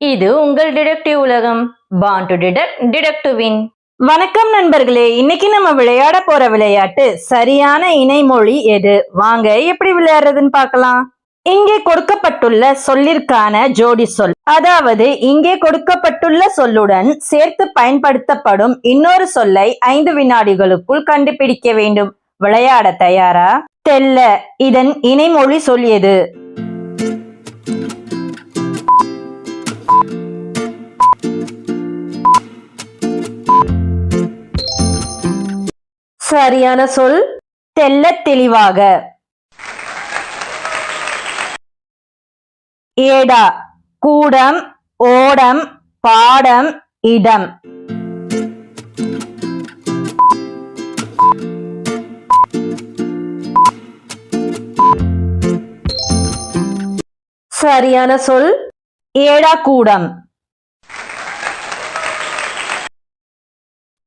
இது உங்கள் டிடெக்டிவ் உலகம். Born to detect detect to win வணக்கம் நண்பர்களே. இன்னைக்கு நம்ம விளையாட போற விளையாட்டு சரியான இணைமொழி எது? வாங்க எப்படி விளையாடுறதுன்னு பார்க்கலாம். இங்கே கொடுக்கப்பட்டுள்ள சொல்லிற்கான ஜோடி சொல். அதாவது இங்கே கொடுக்கப்பட்டுள்ள சொல்லுடன் சேர்த்து பயன்படுத்தப்படும் இன்னொரு சொல்லை ஐந்து வினாடிகளுக்குள் கண்டுபிடிக்க வேண்டும். விளையாட தயாரா? தெல்ல. இதன் இணைமொழி சொல் எது? சரியான சொல் தெல்ல தெளிவாக. ஏடா கூடம் ஓடம் பாடம் இடம். சரியான சொல் ஏடா கூடம்.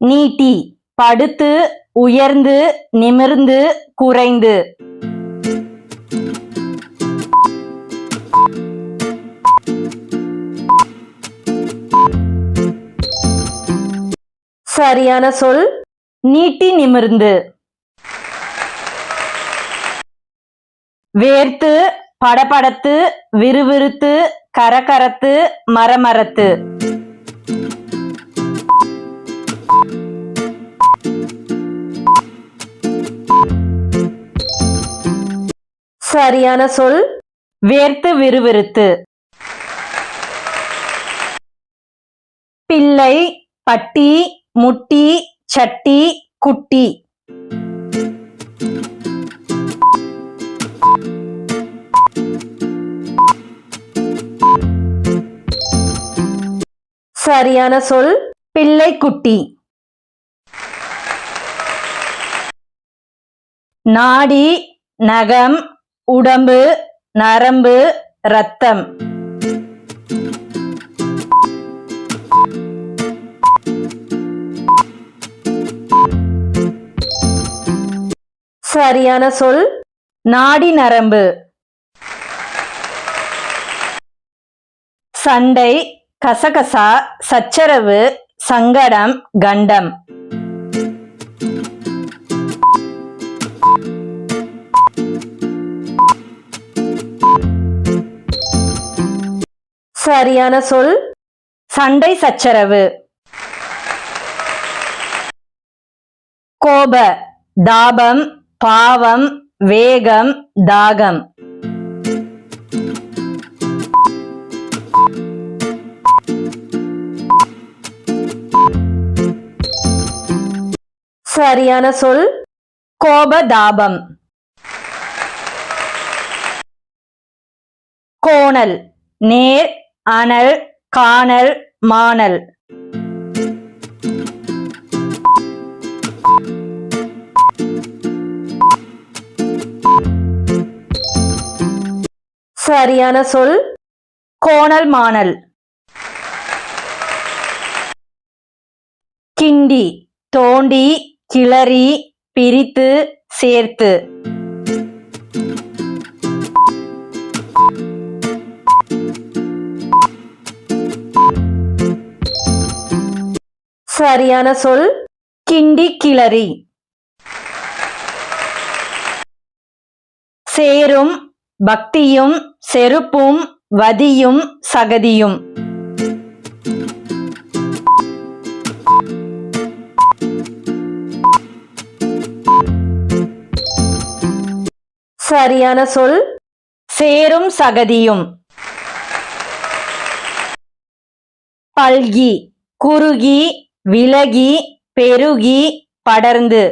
நீட்டி படுத்து உயர்ந்து நிமிர்ந்து குறைந்து. சரியான சொல் நீட்டி நிமிர்ந்து. வேர்த்து படபடத்து விறுவிறுத்து கரகரத்து மரமரத்து. சரியான சொல்? வேர்த்து விறுவிறுத்து. பிள்ளை பட்டி முட்டி சட்டி குட்டி. சரியான சொல்? பிள்ளை குட்டி. நாடி நகம் உடம்பு நரம்பு ரத்தம் சரியான சொல் நாடி நரம்பு. சண்டை கசகசா சச்சரவு சங்கடம் கண்டம். சரியான சொல் சண்டை சச்சரவு. கோப தாபம் பாவம் வேகம் தாகம். சரியான சொல் கோப தாபம். கோணல் நேர் அனல் காணல் மானல் சரியான சொல் கோணல் மானல் கிண்டி தோண்டி கிளறி பிரித்து சேர்த்து. சரியான சொல் கிண்டி கிளறி. சேரும் பக்தியும் செருப்பும் வதியும் சகதியும். சரியான சொல் சேரும் சகதியும். பல்கி குறுகி விலகி பெருகி படர்ந்து.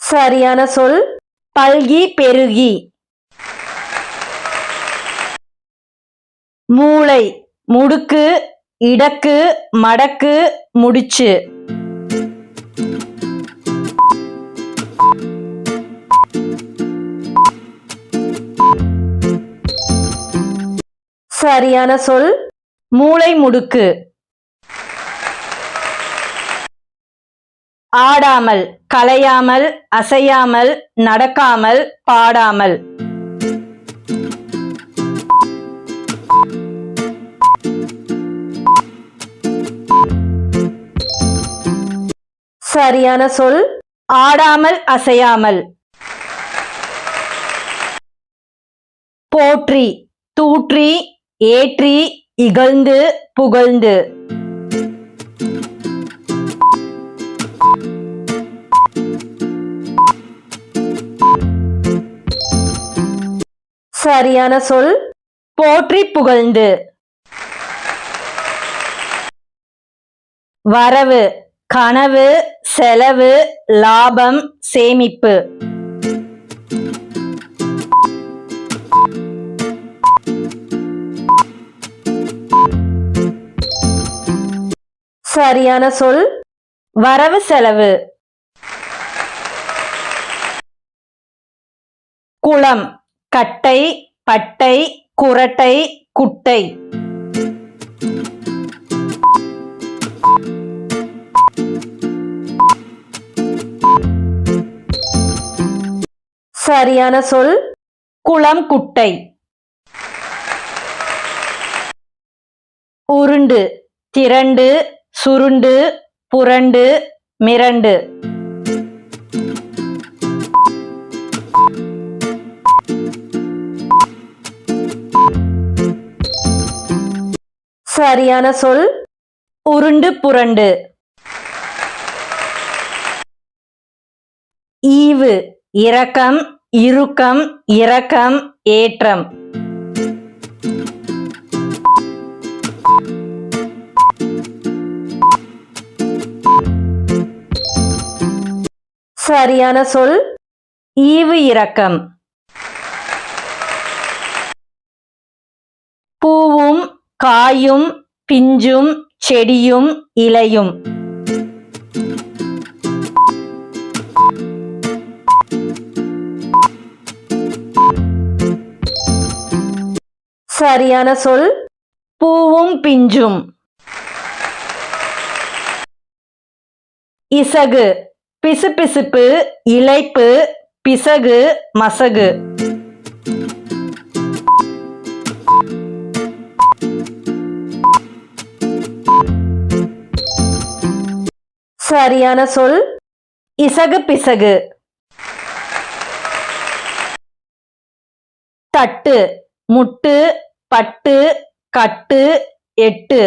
சரியான சொல் பல்கி பெருகி. மூளை முடுக்கு இடக்கு மடக்கு முடிச்சு. சரியான சொல் மூளை முடுக்கு. ஆடாமல் கலையாமல் அசையாமல் நடக்காமல் பாடாமல். சரியான சொல் ஆடாமல் அசையாமல். போற்றி தூற்றி ஏற்றி இகழ்ந்து புகழ்ந்து. சரியான சொல் போற்றி புகழ்ந்து. வரவு கனவு செலவு லாபம் சேமிப்பு. சரியான சொல் வரவு செலவு. குளம் கட்டை பட்டை குரட்டை குட்டை. சரியான சொல் குளம் குட்டை. உருண்டு திரண்டு சுருண்டு புரண்டு மிரண்டு. சரியான சொல் உருண்டு புரண்டு. ஈவு இரக்கம் இறுக்கம் இரக்கம் ஏற்றம். சரியான சொல் ஈவு இரக்கம். பூவும் காயும் பிஞ்சும் செடியும் இலையும். சரியான சொல் பூவும் பிஞ்சும். இசகு. பிசுபிசுப்பு இலைப்பு பிசகு மசகு. சரியான சொல் இசகு பிசகு. தட்டு முட்டு பட்டு கட்டு எட்டு.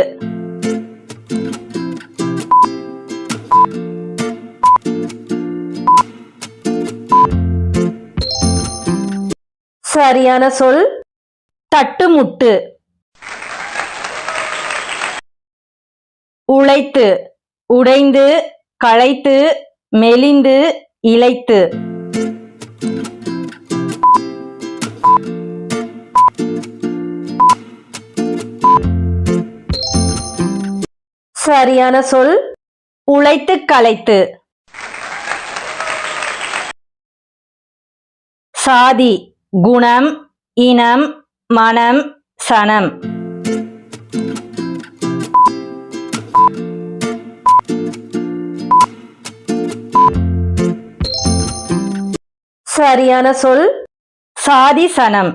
சரியான சொல் தட்டுமுட்டு. உழைத்து உடைந்து களைத்து மெலிந்து இளைத்து சரியான சொல் உழைத்து களைத்து. சாதி குணம் இனம் மனம் சனம். சரியான சொல் சாதி சனம்.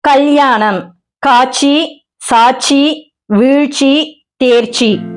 கல்யாணம் காட்சி சாட்சி வீழ்ச்சி தேர்ச்சி.